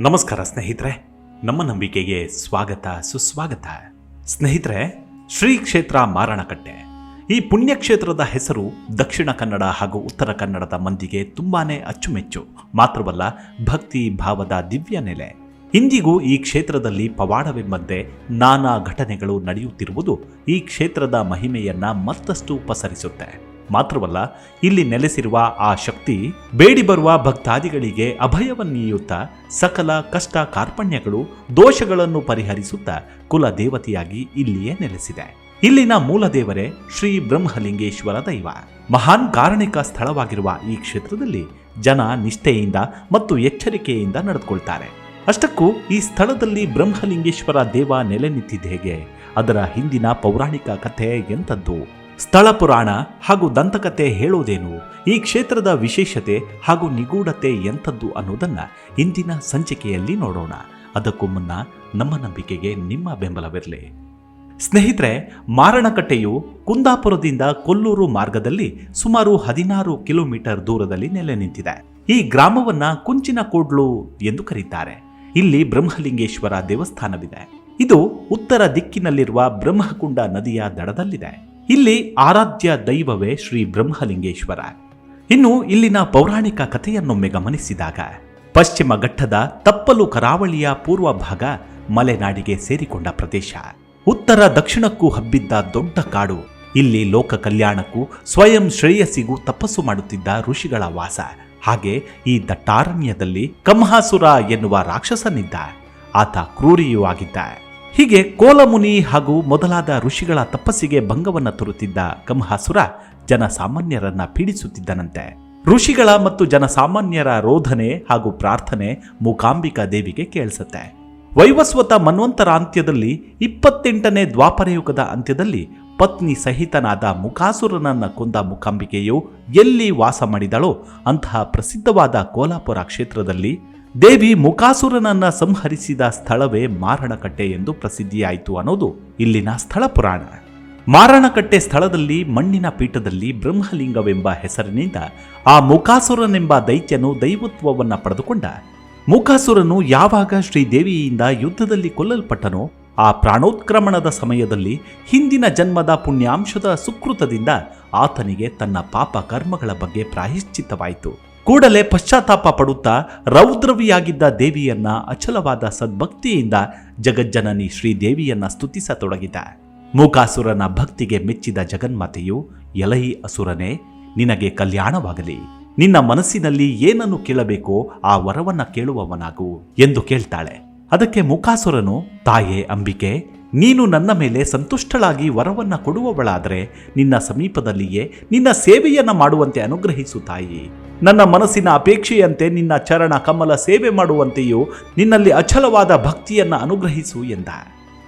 ನಮಸ್ಕಾರ ಸ್ನೇಹಿತರೆ, ನಮ್ಮ ನಂಬಿಕೆಗೆ ಸ್ವಾಗತ, ಸುಸ್ವಾಗತ. ಸ್ನೇಹಿತರೆ ಶ್ರೀ ಕ್ಷೇತ್ರ ಮಾರಣಕಟ್ಟೆ. ಈ ಪುಣ್ಯಕ್ಷೇತ್ರದ ಹೆಸರು ದಕ್ಷಿಣ ಕನ್ನಡ ಹಾಗೂ ಉತ್ತರ ಕನ್ನಡದ ಮಂದಿಗೆ ತುಂಬಾನೇ ಅಚ್ಚುಮೆಚ್ಚು. ಮಾತ್ರವಲ್ಲ, ಭಕ್ತಿ ಭಾವದ ದಿವ್ಯ ನೆಲೆ. ಇಂದಿಗೂ ಈ ಕ್ಷೇತ್ರದಲ್ಲಿ ಪವಾಡವೆಂಬಂತೆ ನಾನಾ ಘಟನೆಗಳು ನಡೆಯುತ್ತಿರುವುದು ಈ ಕ್ಷೇತ್ರದ ಮಹಿಮೆಯನ್ನ ಮತ್ತಷ್ಟು ಪಸರಿಸುತ್ತೆ. ಮಾತ್ರವಲ್ಲ, ಇಲ್ಲಿ ನೆಲೆಸಿರುವ ಆ ಶಕ್ತಿ ಬೇಡಿ ಬರುವ ಭಕ್ತಾದಿಗಳಿಗೆ ಅಭಯವನ್ನೀಯುತ್ತಾ ಸಕಲ ಕಷ್ಟ ಕಾರ್ಪಣ್ಯಗಳು ದೋಷಗಳನ್ನು ಪರಿಹರಿಸುತ್ತಾ ಕುಲ ದೇವತೆಯಾಗಿ ಇಲ್ಲಿಯೇ ನೆಲೆಸಿದೆ. ಇಲ್ಲಿನ ಮೂಲ ದೇವರೇ ಶ್ರೀ ಬ್ರಹ್ಮಲಿಂಗೇಶ್ವರ ದೈವ. ಮಹಾನ್ ಕಾರಣಿಕ ಸ್ಥಳವಾಗಿರುವ ಈ ಕ್ಷೇತ್ರದಲ್ಲಿ ಜನ ನಿಷ್ಠೆಯಿಂದ ಮತ್ತು ಎಚ್ಚರಿಕೆಯಿಂದ ನಡೆದುಕೊಳ್ತಾರೆ. ಅಷ್ಟಕ್ಕೂ ಈ ಸ್ಥಳದಲ್ಲಿ ಬ್ರಹ್ಮಲಿಂಗೇಶ್ವರ ದೇವ ನೆಲೆ ನಿಂತಿದ್ದು ಹೇಗೆ? ಅದರ ಹಿಂದಿನ ಪೌರಾಣಿಕ ಕಥೆ ಎಂಥದ್ದು? ಸ್ಥಳ ಪುರಾಣ ಹಾಗೂ ದಂತಕತೆ ಹೇಳೋದೇನು ಈ ಕ್ಷೇತ್ರದ ವಿಶೇಷತೆ ಹಾಗೂ ನಿಗೂಢತೆ ಎಂಥದ್ದು ಅನ್ನೋದನ್ನ ಇಂದಿನ ಸಂಚಿಕೆಯಲ್ಲಿ ನೋಡೋಣ. ಅದಕ್ಕೂ ಮುನ್ನ ನಮ್ಮ ನಂಬಿಕೆಗೆ ನಿಮ್ಮ ಬೆಂಬಲವಿರಲಿ. ಸ್ನೇಹಿತರೆ, ಮಾರಣಕಟ್ಟೆಯು ಕುಂದಾಪುರದಿಂದ ಕೊಲ್ಲೂರು ಮಾರ್ಗದಲ್ಲಿ ಸುಮಾರು ಹದಿನಾರು ಕಿಲೋಮೀಟರ್ ದೂರದಲ್ಲಿ ನೆಲೆ ನಿಂತಿದೆ. ಈ ಗ್ರಾಮವನ್ನ ಕುಂಚಿನ ಕೋಡ್ಲು ಎಂದು ಕರೀತಾರೆ. ಇಲ್ಲಿ ಬ್ರಹ್ಮಲಿಂಗೇಶ್ವರ ದೇವಸ್ಥಾನವಿದೆ. ಇದು ಉತ್ತರ ದಿಕ್ಕಿನಲ್ಲಿರುವ ಬ್ರಹ್ಮಕುಂಡ ನದಿಯ ದಡದಲ್ಲಿದೆ. ಇಲ್ಲಿ ಆರಾಧ್ಯ ದೈವವೇ ಶ್ರೀ ಬ್ರಹ್ಮಲಿಂಗೇಶ್ವರ. ಇನ್ನು ಇಲ್ಲಿನ ಪೌರಾಣಿಕ ಕಥೆಯನ್ನೊಮ್ಮೆ ಗಮನಿಸಿದಾಗ, ಪಶ್ಚಿಮ ಘಟ್ಟದ ತಪ್ಪಲು ಕರಾವಳಿಯ ಪೂರ್ವ ಭಾಗ ಮಲೆನಾಡಿಗೆ ಸೇರಿಕೊಂಡ ಪ್ರದೇಶ. ಉತ್ತರ ದಕ್ಷಿಣಕ್ಕೂ ಹಬ್ಬಿದ್ದ ದೊಡ್ಡ ಕಾಡು, ಇಲ್ಲಿ ಲೋಕ ಕಲ್ಯಾಣಕ್ಕೂ ಸ್ವಯಂ ಶ್ರೇಯಸ್ಸಿಗೂ ತಪಸ್ಸು ಮಾಡುತ್ತಿದ್ದ ಋಷಿಗಳ ವಾಸ. ಹಾಗೆ ಈ ದಟ್ಟಾರಣ್ಯದಲ್ಲಿ ಕಮಹಾಸುರ ಎನ್ನುವ ರಾಕ್ಷಸನಿದ್ದ. ಆತ ಕ್ರೂರಿಯೂ ಆಗಿದ್ದ. ಹೀಗೆ ಕೋಲಮುನಿ ಹಾಗೂ ಮೊದಲಾದ ಋಷಿಗಳ ತಪಸ್ಸಿಗೆ ಭಂಗವನ್ನ ತರುತ್ತಿದ್ದ ಕಂಹಾಸುರ ಜನಸಾಮಾನ್ಯರನ್ನ ಪೀಡಿಸುತ್ತಿದ್ದನಂತೆ. ಋಷಿಗಳ ಮತ್ತು ಜನಸಾಮಾನ್ಯರ ರೋಧನೆ ಹಾಗೂ ಪ್ರಾರ್ಥನೆ ಮೂಕಾಂಬಿಕಾ ದೇವಿಗೆ ಕೇಳಿಸುತ್ತೆ. ವೈವಸ್ವತ ಮನ್ವಂತರ ಅಂತ್ಯದಲ್ಲಿ ಇಪ್ಪತ್ತೆಂಟನೇ ದ್ವಾಪರಯುಗದ ಅಂತ್ಯದಲ್ಲಿ ಪತ್ನಿ ಸಹಿತನಾದ ಮುಖಾಸುರನನ್ನ ಕೊಂದ ಮುಖಾಂಬಿಕೆಯು ಎಲ್ಲಿ ವಾಸ ಮಾಡಿದಳೋ ಅಂತಹ ಪ್ರಸಿದ್ಧವಾದ ಕೋಲಾಪುರ ಕ್ಷೇತ್ರದಲ್ಲಿ ದೇವಿ ಮುಖಾಸುರನನ್ನ ಸಂಹರಿಸಿದ ಸ್ಥಳವೇ ಮಾರಣಕಟ್ಟೆ ಎಂದು ಪ್ರಸಿದ್ಧಿಯಾಯಿತು ಅನ್ನೋದು ಇಲ್ಲಿನ ಸ್ಥಳ ಪುರಾಣ. ಮಾರಣಕಟ್ಟೆ ಸ್ಥಳದಲ್ಲಿ ಮಣ್ಣಿನ ಪೀಠದಲ್ಲಿ ಬ್ರಹ್ಮಲಿಂಗವೆಂಬ ಹೆಸರಿನಿಂದ ಆ ಮುಖಾಸುರನೆಂಬ ದೈತ್ಯನು ದೈವತ್ವವನ್ನ ಪಡೆದುಕೊಂಡ. ಮುಖಾಸುರನು ಯಾವಾಗ ಶ್ರೀದೇವಿಯಿಂದ ಯುದ್ಧದಲ್ಲಿ ಕೊಲ್ಲಲ್ಪಟ್ಟನೋ ಆ ಪ್ರಾಣೋತ್ಕ್ರಮಣದ ಸಮಯದಲ್ಲಿ ಹಿಂದಿನ ಜನ್ಮದ ಪುಣ್ಯಾಂಶದ ಸುಕೃತದಿಂದ ಆತನಿಗೆ ತನ್ನ ಪಾಪ ಕರ್ಮಗಳ ಬಗ್ಗೆ ಪ್ರಾಯಶ್ಚಿತ್ತವಾಯಿತು. ಕೂಡಲೇ ಪಶ್ಚಾತ್ತಾಪ ಪಡುತ್ತಾ ರೌದ್ರವಿಯಾಗಿದ್ದ ದೇವಿಯನ್ನ ಅಚಲವಾದ ಸದ್ಭಕ್ತಿಯಿಂದ ಜಗಜ್ಜನನಿ ಶ್ರೀದೇವಿಯನ್ನ ಸ್ತುತಿಸತೊಡಗಿದ. ಮೂಕಾಸುರನ ಭಕ್ತಿಗೆ ಮೆಚ್ಚಿದ ಜಗನ್ಮಾತೆಯು, ಎಲೈ ಅಸುರನೇ, ನಿನಗೆ ಕಲ್ಯಾಣವಾಗಲಿ. ನಿನ್ನ ಮನಸ್ಸಿನಲ್ಲಿ ಏನನ್ನು ಕೇಳಬೇಕೋ ಆ ವರವನ್ನ ಕೇಳುವವನಾಗು ಎಂದು ಕೇಳ್ತಾಳೆ. ಅದಕ್ಕೆ ಮುಖಾಸುರನು ತಾಯೇ ಅಂಬಿಕೆ, ನೀನು ನನ್ನ ಮೇಲೆ ಸಂತುಷ್ಟಳಾಗಿ ವರವನ್ನ ಕೊಡುವವಳಾದರೆ ನಿನ್ನ ಸಮೀಪದಲ್ಲಿಯೇ ನಿನ್ನ ಸೇವೆಯನ್ನ ಮಾಡುವಂತೆ ಅನುಗ್ರಹಿಸು ತಾಯಿ. ನನ್ನ ಮನಸ್ಸಿನ ಅಪೇಕ್ಷೆಯಂತೆ ನಿನ್ನ ಚರಣ ಕಮಲ ಸೇವೆ ಮಾಡುವಂತೆಯೂ ನಿನ್ನಲ್ಲಿ ಅಚಲವಾದ ಭಕ್ತಿಯನ್ನ ಅನುಗ್ರಹಿಸು ಎಂದ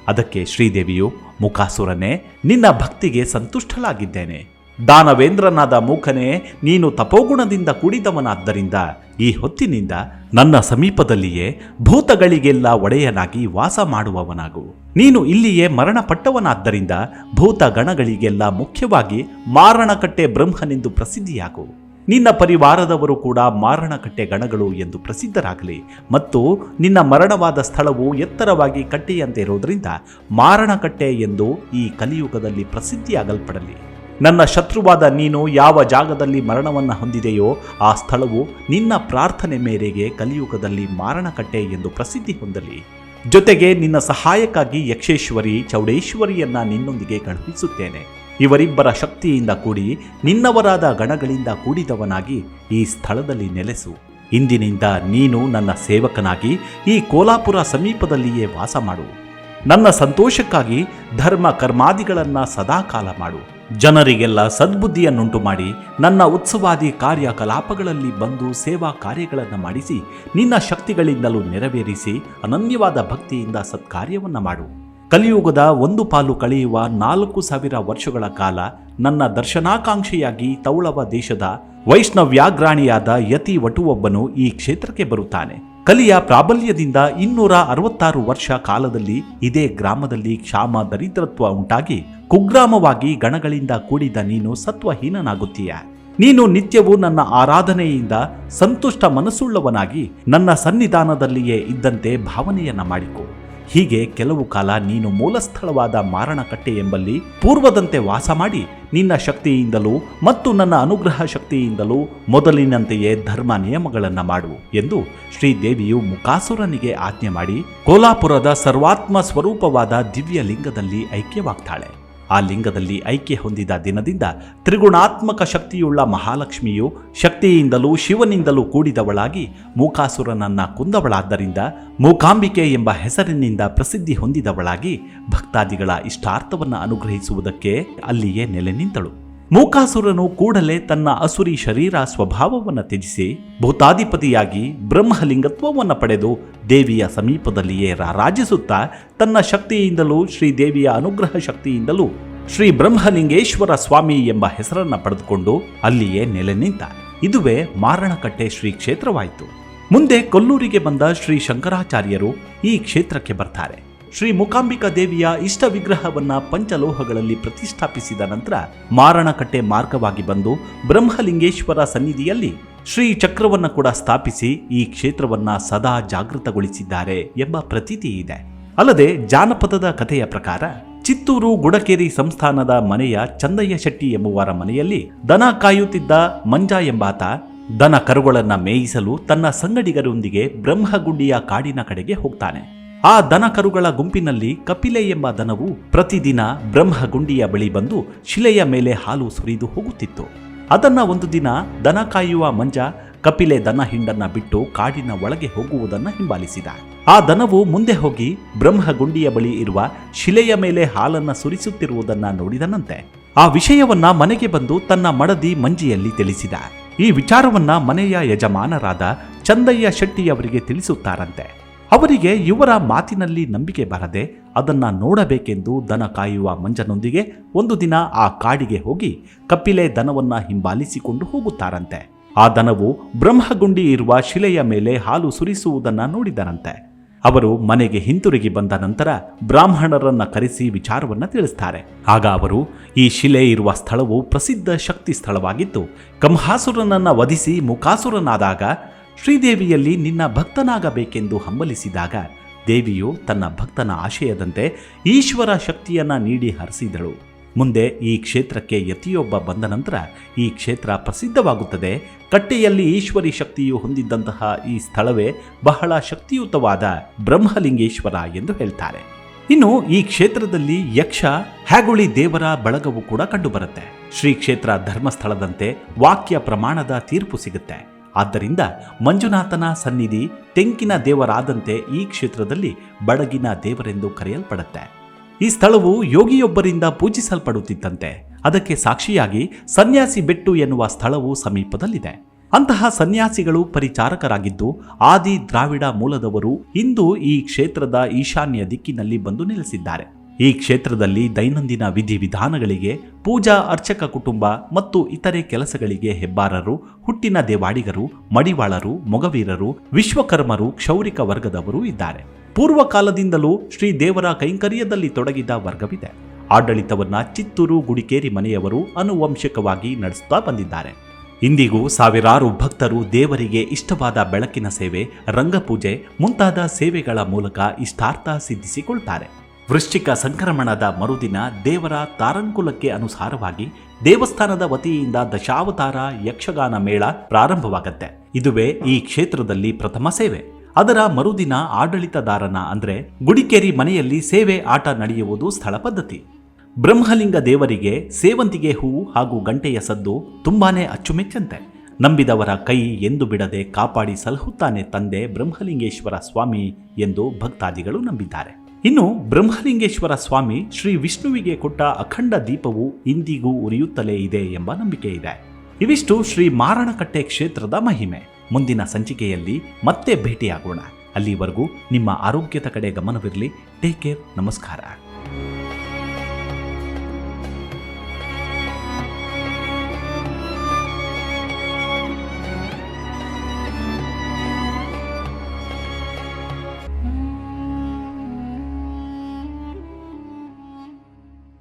ಅದಕ್ಕೆ ಶ್ರೀದೇವಿಯು ಮುಖಾಸುರನೇ ನಿನ್ನ ಭಕ್ತಿಗೆ ಸಂತುಷ್ಟಲಾಗಿದ್ದೇನೆ ದಾನವೇಂದ್ರನಾದ ಮೂಕನೇ, ನೀನು ತಪೋಗುಣದಿಂದ ಕೂಡಿದವನಾದ್ದರಿಂದ ಈ ಹೊತ್ತಿನಿಂದ ನನ್ನ ಸಮೀಪದಲ್ಲಿಯೇ ಭೂತಗಳಿಗೆಲ್ಲ ಒಡೆಯನಾಗಿ ವಾಸ ಮಾಡುವವನಾಗು. ನೀನು ಇಲ್ಲಿಯೇ ಮರಣಪಟ್ಟವನಾದ್ದರಿಂದ ಭೂತ ಗಣಗಳಿಗೆಲ್ಲ ಮುಖ್ಯವಾಗಿ ಮಾರಣಕಟ್ಟೆ ಬ್ರಹ್ಮನೆಂದು ಪ್ರಸಿದ್ಧಿಯಾಗು. ನಿನ್ನ ಪರಿವಾರದವರು ಕೂಡ ಮಾರಣಕಟ್ಟೆ ಗಣಗಳು ಎಂದು ಪ್ರಸಿದ್ಧರಾಗಲಿ. ಮತ್ತು ನಿನ್ನ ಮರಣವಾದ ಸ್ಥಳವು ಎತ್ತರವಾಗಿ ಕಟ್ಟೆಯಂತೆ ಇರೋದ್ರಿಂದ ಮಾರಣಕಟ್ಟೆ ಎಂದು ಈ ಕಲಿಯುಗದಲ್ಲಿ ಪ್ರಸಿದ್ಧಿಯಾಗಲ್ಪಡಲಿ. ನನ್ನ ಶತ್ರುವಾದ ನೀನು ಯಾವ ಜಾಗದಲ್ಲಿ ಮರಣವನ್ನು ಹೊಂದಿದೆಯೋ ಆ ಸ್ಥಳವು ನಿನ್ನ ಪ್ರಾರ್ಥನೆ ಮೇರೆಗೆ ಕಲಿಯುಗದಲ್ಲಿ ಮಾರಣಕಟ್ಟೆ ಎಂದು ಪ್ರಸಿದ್ಧಿ ಹೊಂದಲಿ. ಜೊತೆಗೆ ನಿನ್ನ ಸಹಾಯಕ್ಕಾಗಿ ಯಕ್ಷೇಶ್ವರಿ ಚೌಡೇಶ್ವರಿಯನ್ನ ನಿನ್ನೊಂದಿಗೆ ಕಳುಹಿಸುತ್ತೇನೆ ಇವರಿಬ್ಬರ ಶಕ್ತಿಯಿಂದ ಕೂಡಿ ನಿನ್ನವರಾದ ಗಣಗಳಿಂದ ಕೂಡಿದವನಾಗಿ ಈ ಸ್ಥಳದಲ್ಲಿ ನೆಲೆಸು. ಇಂದಿನಿಂದ ನೀನು ನನ್ನ ಸೇವಕನಾಗಿ ಈ ಕೋಲಾಪುರ ಸಮೀಪದಲ್ಲಿಯೇ ವಾಸ ಮಾಡು. ನನ್ನ ಸಂತೋಷಕ್ಕಾಗಿ ಧರ್ಮ ಕರ್ಮಾದಿಗಳನ್ನ ಸದಾಕಾಲ ಮಾಡು. ಜನರಿಗೆಲ್ಲ ಸದ್ಬುದ್ಧಿಯನ್ನುಂಟು ಮಾಡಿ ನನ್ನ ಉತ್ಸವಾದಿ ಕಾರ್ಯಕಲಾಪಗಳಲ್ಲಿ ಬಂದು ಸೇವಾ ಕಾರ್ಯಗಳನ್ನು ಮಾಡಿಸಿ ನಿನ್ನ ಶಕ್ತಿಗಳಿಂದಲೂ ನೆರವೇರಿಸಿ ಅನನ್ಯವಾದ ಭಕ್ತಿಯಿಂದ ಸತ್ಕಾರ್ಯವನ್ನ ಮಾಡು. ಕಲಿಯುಗದ ಒಂದು ಪಾಲು ಕಳೆಯುವ ನಾಲ್ಕು ಸಾವಿರ ವರ್ಷಗಳ ಕಾಲ ನನ್ನ ದರ್ಶನಾಕಾಂಕ್ಷೆಯಾಗಿ ತೌಳವ ದೇಶದ ವೈಷ್ಣವ್ಯಾಗ್ರಾಣಿಯಾದ ಯತಿ ವಟುವೊಬ್ಬನು ಈ ಕ್ಷೇತ್ರಕ್ಕೆ ಬರುತ್ತಾನೆ. ಕಲಿಯ ಪ್ರಾಬಲ್ಯದಿಂದ ಇನ್ನೂರ ಅರವತ್ತಾರು ವರ್ಷ ಕಾಲದಲ್ಲಿ ಇದೇ ಗ್ರಾಮದಲ್ಲಿ ಕ್ಷಾಮ ದರಿದ್ರತ್ವ ಉಂಟಾಗಿ ಕುಗ್ರಾಮವಾಗಿ ಗಣಗಳಿಂದ ಕೂಡಿದ ನೀನು ಸತ್ವಹೀನನಾಗುತ್ತೀಯ. ನೀನು ನಿತ್ಯವೂ ನನ್ನ ಆರಾಧನೆಯಿಂದ ಸಂತುಷ್ಟ ಮನಸ್ಸುಳ್ಳವನಾಗಿ ನನ್ನ ಸನ್ನಿಧಾನದಲ್ಲಿಯೇ ಇದ್ದಂತೆ ಭಾವನೆಯನ್ನ ಮಾಡಿಕೊ. ಹೀಗೆ ಕೆಲವು ಕಾಲ ನೀನು ಮೂಲಸ್ಥಳವಾದ ಮಾರಣಕಟ್ಟೆ ಎಂಬಲ್ಲಿ ಪೂರ್ವದಂತೆ ವಾಸ ಮಾಡಿ ನಿನ್ನ ಶಕ್ತಿಯಿಂದಲೂ ಮತ್ತು ನನ್ನ ಅನುಗ್ರಹ ಶಕ್ತಿಯಿಂದಲೂ ಮೊದಲಿನಂತೆಯೇ ಧರ್ಮ ನಿಯಮಗಳನ್ನು ಮಾಡು ಎಂದು ಶ್ರೀದೇವಿಯು ಮುಖಾಸುರನಿಗೆ ಆಜ್ಞೆ ಮಾಡಿ ಕೋಲಾಪುರದ ಸರ್ವಾತ್ಮ ಸ್ವರೂಪವಾದ ದಿವ್ಯಲಿಂಗದಲ್ಲಿ ಐಕ್ಯವಾಗ್ತಾಳೆ. ಆ ಲಿಂಗದಲ್ಲಿ ಐಕ್ಯ ಹೊಂದಿದ ದಿನದಿಂದ ತ್ರಿಗುಣಾತ್ಮಕ ಶಕ್ತಿಯುಳ್ಳ ಮಹಾಲಕ್ಷ್ಮಿಯು ಶಕ್ತಿಯಿಂದಲೂ ಶಿವನಿಂದಲೂ ಕೂಡಿದವಳಾಗಿ ಮೂಕಾಸುರನನ್ನ ಕುಂದವಳಾದ್ದರಿಂದ ಮೂಕಾಂಬಿಕೆ ಎಂಬ ಹೆಸರಿನಿಂದ ಪ್ರಸಿದ್ಧಿ ಹೊಂದಿದವಳಾಗಿ ಭಕ್ತಾದಿಗಳ ಇಷ್ಟಾರ್ಥವನ್ನು ಅನುಗ್ರಹಿಸುವುದಕ್ಕೆ ಅಲ್ಲಿಯೇ ನೆಲೆ ನಿಂತಳು. ಮೂಕಾಸುರನು ಕೂಡಲೇ ತನ್ನ ಅಸುರಿ ಶರೀರ ಸ್ವಭಾವವನ್ನು ತ್ಯಜಿಸಿ ಭೂತಾಧಿಪತಿಯಾಗಿ ಬ್ರಹ್ಮಲಿಂಗತ್ವವನ್ನು ಪಡೆದು ದೇವಿಯ ಸಮೀಪದಲ್ಲಿಯೇ ರಾರಾಜಿಸುತ್ತಾ ತನ್ನ ಶಕ್ತಿಯಿಂದಲೂ ಶ್ರೀದೇವಿಯ ಅನುಗ್ರಹ ಶಕ್ತಿಯಿಂದಲೂ ಶ್ರೀ ಬ್ರಹ್ಮಲಿಂಗೇಶ್ವರ ಸ್ವಾಮಿ ಎಂಬ ಹೆಸರನ್ನು ಪಡೆದುಕೊಂಡು ಅಲ್ಲಿಯೇ ನೆಲೆ ನಿಂತ ಇದುವೇ ಮಾರಣಕಟ್ಟೆ ಶ್ರೀ ಕ್ಷೇತ್ರವಾಯಿತು. ಮುಂದೆ ಕೊಲ್ಲೂರಿಗೆ ಬಂದ ಶ್ರೀ ಶಂಕರಾಚಾರ್ಯರು ಈ ಕ್ಷೇತ್ರಕ್ಕೆ ಬರ್ತಾರೆ. ಶ್ರೀ ಮುಕಾಂಬಿಕಾ ದೇವಿಯ ಇಷ್ಟ ವಿಗ್ರಹವನ್ನ ಪಂಚಲೋಹಗಳಲ್ಲಿ ಪ್ರತಿಷ್ಠಾಪಿಸಿದ ನಂತರ ಮಾರಣಕಟ್ಟೆ ಮಾರ್ಗವಾಗಿ ಬಂದು ಬ್ರಹ್ಮಲಿಂಗೇಶ್ವರ ಸನ್ನಿಧಿಯಲ್ಲಿ ಶ್ರೀ ಚಕ್ರವನ್ನ ಕೂಡ ಸ್ಥಾಪಿಸಿ ಈ ಕ್ಷೇತ್ರವನ್ನ ಸದಾ ಜಾಗೃತಗೊಳಿಸಿದ್ದಾರೆ ಎಂಬ ಪ್ರತೀತಿ ಇದೆ. ಅಲ್ಲದೆ ಜಾನಪದದ ಕಥೆಯ ಪ್ರಕಾರ ಚಿತ್ತೂರು ಗುಡಕೇರಿ ಸಂಸ್ಥಾನದ ಮನೆಯ ಚಂದಯ್ಯ ಶೆಟ್ಟಿ ಎಂಬುವರ ಮನೆಯಲ್ಲಿ ದನ ಕಾಯುತ್ತಿದ್ದ ಮಂಜ ಎಂಬಾತ ದನ ಕರುಗಳನ್ನು ಮೇಯಿಸಲು ತನ್ನ ಸಂಗಡಿಗರೊಂದಿಗೆ ಬ್ರಹ್ಮಗುಂಡಿಯ ಕಾಡಿನ ಕಡೆಗೆ ಹೋಗ್ತಾನೆ. ಆ ದನಕರುಗಳ ಗುಂಪಿನಲ್ಲಿ ಕಪಿಲೆ ಎಂಬ ದನವು ಪ್ರತಿದಿನ ಬ್ರಹ್ಮಗುಂಡಿಯ ಬಳಿ ಬಂದು ಶಿಲೆಯ ಮೇಲೆ ಹಾಲು ಸುರಿದು ಹೋಗುತ್ತಿತ್ತು. ಅದನ್ನ ಒಂದು ದಿನ ದನ ಕಾಯುವ ಮಂಜ ಕಪಿಲೆ ದನ ಹಿಂಡನ್ನ ಬಿಟ್ಟು ಕಾಡಿನ ಒಳಗೆ ಹೋಗುವುದನ್ನ ಹಿಂಬಾಲಿಸಿದ. ಆ ದನವು ಮುಂದೆ ಹೋಗಿ ಬ್ರಹ್ಮಗುಂಡಿಯ ಬಳಿ ಇರುವ ಶಿಲೆಯ ಮೇಲೆ ಹಾಲನ್ನ ಸುರಿಸುತ್ತಿರುವುದನ್ನ ನೋಡಿದನಂತೆ ಆ ವಿಷಯವನ್ನ ಮನೆಗೆ ಬಂದು ತನ್ನ ಮಡದಿ ಮಂಜಿಯಲ್ಲಿ ತಿಳಿಸಿದ. ಈ ವಿಚಾರವನ್ನ ಮನೆಯ ಯಜಮಾನರಾದ ಚಂದಯ್ಯ ಶೆಟ್ಟಿಯವರಿಗೆ ತಿಳಿಸುತ್ತಾರಂತೆ. ಅವರಿಗೆ ಇವರ ಮಾತಿನಲ್ಲಿ ನಂಬಿಕೆ ಬರದೆ ಅದನ್ನ ನೋಡಬೇಕೆಂದು ದನ ಕಾಯುವ ಮಂಜನೊಂದಿಗೆ ಒಂದು ದಿನ ಆ ಕಾಡಿಗೆ ಹೋಗಿ ಕಪಿಲೆ ದನವನ್ನ ಹಿಂಬಾಲಿಸಿಕೊಂಡು ಹೋಗುತ್ತಾರಂತೆ. ಆ ದನವು ಬ್ರಹ್ಮಗುಂಡಿ ಇರುವ ಶಿಲೆಯ ಮೇಲೆ ಹಾಲು ಸುರಿಸುವುದನ್ನ ನೋಡಿದರಂತೆ ಅವರು ಮನೆಗೆ ಹಿಂತಿರುಗಿ ಬಂದ ನಂತರ ಬ್ರಾಹ್ಮಣರನ್ನ ಕರೆಸಿ ವಿಚಾರವನ್ನ ತಿಳಿಸ್ತಾರೆ. ಆಗ ಅವರು, ಈ ಶಿಲೆ ಇರುವ ಸ್ಥಳವು ಪ್ರಸಿದ್ಧ ಶಕ್ತಿ ಸ್ಥಳವಾಗಿದ್ದು, ಕಂಹಾಸುರನನ್ನ ವಧಿಸಿ ಮುಖಾಸುರನಾದಾಗ ಶ್ರೀದೇವಿಯಲ್ಲಿ ನಿನ್ನ ಭಕ್ತನಾಗಬೇಕೆಂದು ಹಂಬಲಿಸಿದಾಗ ದೇವಿಯು ತನ್ನ ಭಕ್ತನ ಆಶಯದಂತೆ ಈಶ್ವರ ಶಕ್ತಿಯನ್ನ ನೀಡಿ ಹರಿಸಿದಳು. ಮುಂದೆ ಈ ಕ್ಷೇತ್ರಕ್ಕೆ ಯತಿಯೊಬ್ಬ ಬಂದ ನಂತರ ಈ ಕ್ಷೇತ್ರ ಪ್ರಸಿದ್ಧವಾಗುತ್ತದೆ. ಕಟ್ಟೆಯಲ್ಲಿ ಈಶ್ವರಿ ಶಕ್ತಿಯು ಹೊಂದಿದ್ದಂತಹ ಈ ಸ್ಥಳವೇ ಬಹಳ ಶಕ್ತಿಯುತವಾದ ಬ್ರಹ್ಮಲಿಂಗೇಶ್ವರ ಎಂದು ಹೇಳ್ತಾರೆ. ಇನ್ನು ಈ ಕ್ಷೇತ್ರದಲ್ಲಿ ಯಕ್ಷ, ಹ್ಯಾಗುಳಿ ದೇವರ ಬಳಗವು ಕೂಡ ಕಂಡುಬರುತ್ತೆ. ಶ್ರೀ ಕ್ಷೇತ್ರ ಧರ್ಮಸ್ಥಳದಂತೆ ವಾಕ್ಯ ಪ್ರಮಾಣದ ತೀರ್ಪು ಸಿಗುತ್ತೆ. ಆದ್ದರಿಂದ ಮಂಜುನಾಥನ ಸನ್ನಿಧಿ ತೆಂಕಿನ ದೇವರಾದಂತೆ ಈ ಕ್ಷೇತ್ರದಲ್ಲಿ ಬಡಗಿನ ದೇವರೆಂದು ಕರೆಯಲ್ಪಡುತ್ತೆ. ಈ ಸ್ಥಳವು ಯೋಗಿಯೊಬ್ಬರಿಂದ ಪೂಜಿಸಲ್ಪಡುತ್ತಿದ್ದಂತೆ ಅದಕ್ಕೆ ಸಾಕ್ಷಿಯಾಗಿ ಸನ್ಯಾಸಿ ಬೆಟ್ಟು ಎನ್ನುವ ಸ್ಥಳವು ಸಮೀಪದಲ್ಲಿದೆ. ಅಂತಹ ಸನ್ಯಾಸಿಗಳು ಪರಿಚಾರಕರಾಗಿದ್ದು ಆದಿ ದ್ರಾವಿಡ ಮೂಲದವರು ಇಂದು ಈ ಕ್ಷೇತ್ರದ ಈಶಾನ್ಯ ದಿಕ್ಕಿನಲ್ಲಿ ಬಂದು ನೆಲೆಸಿದ್ದಾರೆ. ಈ ಕ್ಷೇತ್ರದಲ್ಲಿ ದೈನಂದಿನ ವಿಧಿವಿಧಾನಗಳಿಗೆ, ಪೂಜಾ ಅರ್ಚಕ ಕುಟುಂಬ ಮತ್ತು ಇತರೆ ಕೆಲಸಗಳಿಗೆ ಹೆಬ್ಬಾರರು, ಹುಟ್ಟಿನ ದೇವಾಡಿಗರು, ಮಡಿವಾಳರು, ಮೊಗವೀರರು, ವಿಶ್ವಕರ್ಮರು, ಕ್ಷೌರಿಕ ವರ್ಗದವರು ಇದ್ದಾರೆ. ಪೂರ್ವ ಕಾಲದಿಂದಲೂ ಶ್ರೀ ದೇವರ ಕೈಂಕರ್ಯದಲ್ಲಿ ತೊಡಗಿದ ವರ್ಗವಿದೆ. ಆಡಳಿತವನ್ನ ಚಿತ್ತೂರು ಗುಡಿಕೇರಿ ಮನೆಯವರು ಅನುವಂಶಿಕವಾಗಿ ನಡೆಸುತ್ತಾ ಬಂದಿದ್ದಾರೆ. ಇಂದಿಗೂ ಸಾವಿರಾರು ಭಕ್ತರು ದೇವರಿಗೆ ಇಷ್ಟವಾದ ಬೆಳಕಿನ ಸೇವೆ, ರಂಗಪೂಜೆ ಮುಂತಾದ ಸೇವೆಗಳ ಮೂಲಕ ಇಷ್ಟಾರ್ಥ ಸಿದ್ಧಿಸಿಕೊಳ್ತಾರೆ. ವೃಶ್ಚಿಕ ಸಂಕ್ರಮಣದ ಮರುದಿನ ದೇವರ ತಾರಂಕುಲಕ್ಕೆ ಅನುಸಾರವಾಗಿ ದೇವಸ್ಥಾನದ ವತಿಯಿಂದ ದಶಾವತಾರ ಯಕ್ಷಗಾನ ಮೇಳ ಪ್ರಾರಂಭವಾಗತ್ತೆ. ಇದುವೇ ಈ ಕ್ಷೇತ್ರದಲ್ಲಿ ಪ್ರಥಮ ಸೇವೆ. ಅದರ ಮರುದಿನ ಆಡಳಿತದಾರನ ಅಂದ್ರೆ ಗುಡಿಕೇರಿ ಮನೆಯಲ್ಲಿ ಸೇವೆ ಆಟ ನಡೆಯುವುದು ಸ್ಥಳ ಪದ್ಧತಿ. ಬ್ರಹ್ಮಲಿಂಗ ದೇವರಿಗೆ ಸೇವಂತಿಗೆ ಹೂವು ಹಾಗೂ ಗಂಟೆಯ ಸದ್ದು ತುಂಬಾನೇ ಅಚ್ಚುಮೆಚ್ಚಂತೆ. ನಂಬಿದವರ ಕೈ ಎಂದು ಬಿಡದೆ ಕಾಪಾಡಿ ಸಲಹುತ್ತಾನೆ ತಂದೆ ಬ್ರಹ್ಮಲಿಂಗೇಶ್ವರ ಸ್ವಾಮಿ ಎಂದು ಭಕ್ತಾದಿಗಳು ನಂಬಿದ್ದಾರೆ. ಇನ್ನು ಬ್ರಹ್ಮಲಿಂಗೇಶ್ವರ ಸ್ವಾಮಿ ಶ್ರೀ ವಿಷ್ಣುವಿಗೆ ಕೊಟ್ಟ ಅಖಂಡ ದೀಪವು ಇಂದಿಗೂ ಉರಿಯುತ್ತಲೇ ಇದೆ ಎಂಬ ನಂಬಿಕೆ ಇದೆ. ಇವಿಷ್ಟು ಶ್ರೀ ಮಾರಣಕಟ್ಟೆ ಕ್ಷೇತ್ರದ ಮಹಿಮೆ. ಮುಂದಿನ ಸಂಚಿಕೆಯಲ್ಲಿ ಮತ್ತೆ ಭೇಟಿಯಾಗೋಣ. ಅಲ್ಲಿವರೆಗೂ ನಿಮ್ಮ ಆರೋಗ್ಯದ ಕಡೆ ಗಮನವಿರಲಿ. ಟೇಕ್ ಕೇರ್ ನಮಸ್ಕಾರ.